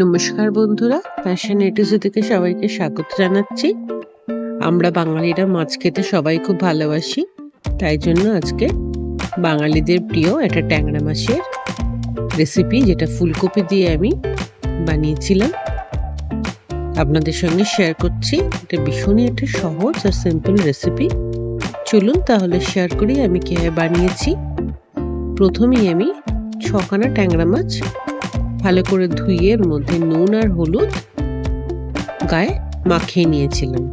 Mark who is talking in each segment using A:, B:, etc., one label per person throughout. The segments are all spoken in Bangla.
A: নমস্কার বন্ধুরা ফ্যাশন এটুসি থেকে সবাইকে স্বাগত জানাচ্ছি। আমরা বাঙালিরা মাছ খেতে সবাই খুব ভালোবাসি, তাই জন্য আজকে বাঙালিদের প্রিয় একটা ট্যাংরা মাছের রেসিপি যেটা ফুলকপি দিয়ে আমি বানিয়েছিলাম। আপনাদের সঙ্গে শেয়ার করছি, এটা ভীষণই একটা সহজ আর সিম্পল রেসিপি চলুন তাহলে শেয়ার করি, আমি কীভাবে বানিয়েছি। প্রথমেই আমি ছখানা ট্যাংরা মাছ ভালো করে ধুয়ে এর মধ্যে নুন আর হলুদ গায়ে মাখিয়ে নিয়েছিলাম।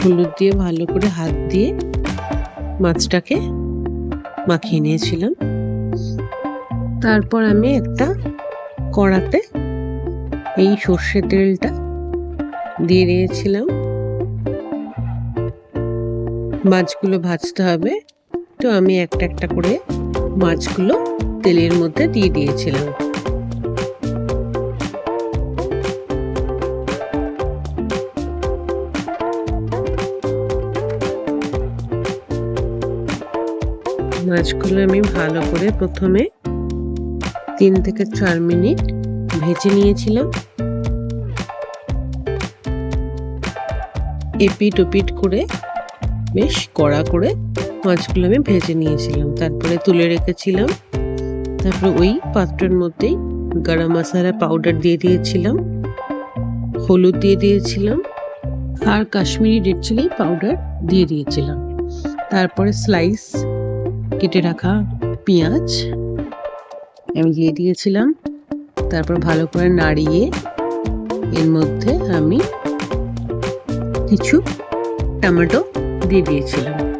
A: হলুদ দিয়ে ভালো করে হাত দিয়ে মাছটাকে মাখিয়ে নিয়েছিলাম। তারপর আমি একটা কড়াতে এই সর্ষে তেলটা দিয়ে দিয়েছিলাম। মাছগুলো ভাজতে হবে। তো আমি একটা একটা করে মাছগুলো তেলের মধ্যে দিয়ে দিয়েছিলাম। মাছগুলো আমি ভালো করে প্রথমে তিন থেকে চার মিনিট ভেজে নিয়েছিলাম। এপিট ওপিট করে বেশ কড়া করে মাছগুলো আমি ভেজে নিয়েছিলাম। তারপরে তুলে রেখেছিলাম। তারপরে ওই পাত্রের মধ্যেই গরম মশলা পাউডার দিয়ে দিয়েছিলাম। হলুদ দিয়ে দিয়েছিলাম। আর কাশ্মীরি রেড চিলি পাউডার দিয়ে দিয়েছিলাম। তারপরে স্লাইস কেটে রাখা পেঁয়াজ আমি দিয়ে দিয়েছিলাম। তারপর ভালো করে নাড়িয়ে এর মধ্যে আমি কিছু টমেটো দিয়ে দিয়েছিলাম।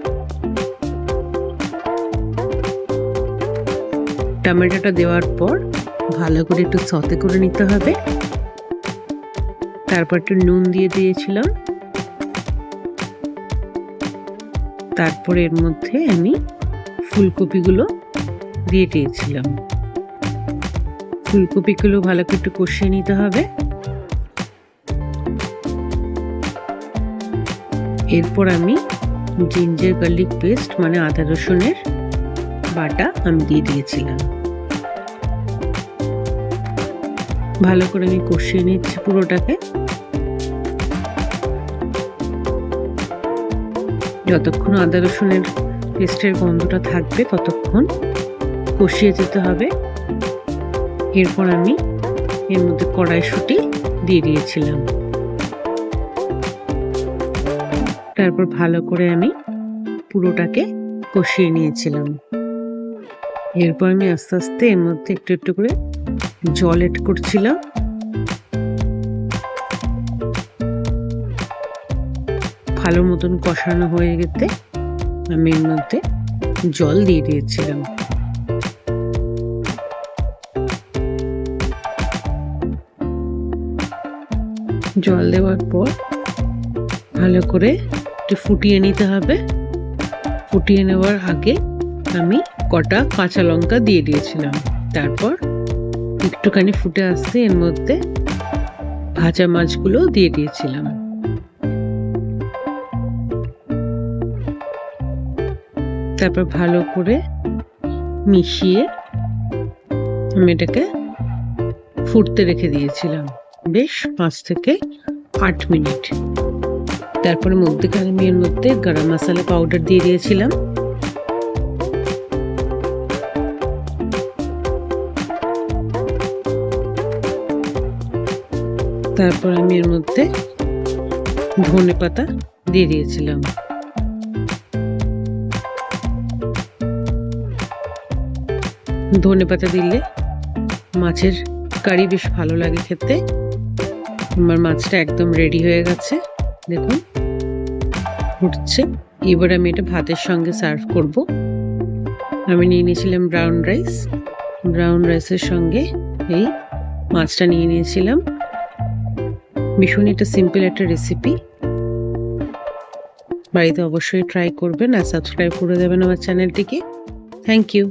A: টমেটোটা দেওয়ার পর ভালো করে একটু সতে করে নিতে হবে। তারপর একটু নুন দিয়ে দিয়েছিলাম। তারপর এর মধ্যে আমি ফুলকপিগুলো দিয়ে দিয়েছিলাম। ফুলকপিগুলো ভালো করে একটু কষিয়ে নিতে হবে। এরপর আমি জিঞ্জার গার্লিক পেস্ট মানে আদা রসুনের বাটা আমি দিয়ে দিয়েছিলাম। ভালো করে আমি কষিয়ে নিচ্ছি পুরোটাকে। যতক্ষণ আদা রসুনের পেস্টের গন্ধটা থাকবে, ততক্ষণ কষিয়ে যেতে হবে। এরপর আমি এর মধ্যে কড়াইশুটি দিয়ে দিয়েছিলাম। তারপর ভালো করে আমি পুরোটাকে কষিয়ে নিয়েছিলাম। এরপর আমি আস্তে আস্তে এর মধ্যে একটু একটু করে জল এড করছিলাম। ভালো মতন কষানো হয়ে গেতে আমি এর মধ্যে জল দিয়ে দিয়েছিলাম। জল দেওয়ার পর ভালো করে একটু ফুটিয়ে নিতে হবে। ফুটিয়ে নেওয়ার আগে আমি কটা কাঁচা লঙ্কা দিয়ে দিয়েছিলাম। তারপর একটুখানি ফুটে আসতে এর মধ্যে ভাজা মাছগুলো দিয়ে দিয়েছিলাম। তারপর ভালো করে মিশিয়ে আমি এটাকে ফুটতে রেখে দিয়েছিলাম বেশ পাঁচ থেকে আট মিনিট। তারপরে মধ্যেখানে আমি এর মধ্যে গরম মশলা পাউডার দিয়ে দিয়েছিলাম। তারপর আমি এর মধ্যে ধনে পাতা দিয়ে দিয়েছিলাম। ধনে পাতা দিলে মাছের কারি বেশ ভালো লাগে খেতে। আমার মাছটা একদম রেডি হয়ে গেছে। দেখুন ফুটছে এবার আমি এটা ভাতের সঙ্গে সার্ভ করব। আমি নিয়ে নিয়েছিলাম ব্রাউন রাইস ব্রাউন রাইসের সঙ্গে এই মাছটা নিয়ে নিয়েছিলাম। ভীষণ একটা সিম্পল একটা রেসিপি বাড়িতে অবশ্যই ট্রাই করবেন আর সাবস্ক্রাইব করে দেবেন আমার চ্যানেলটিকে থ্যাংক ইউ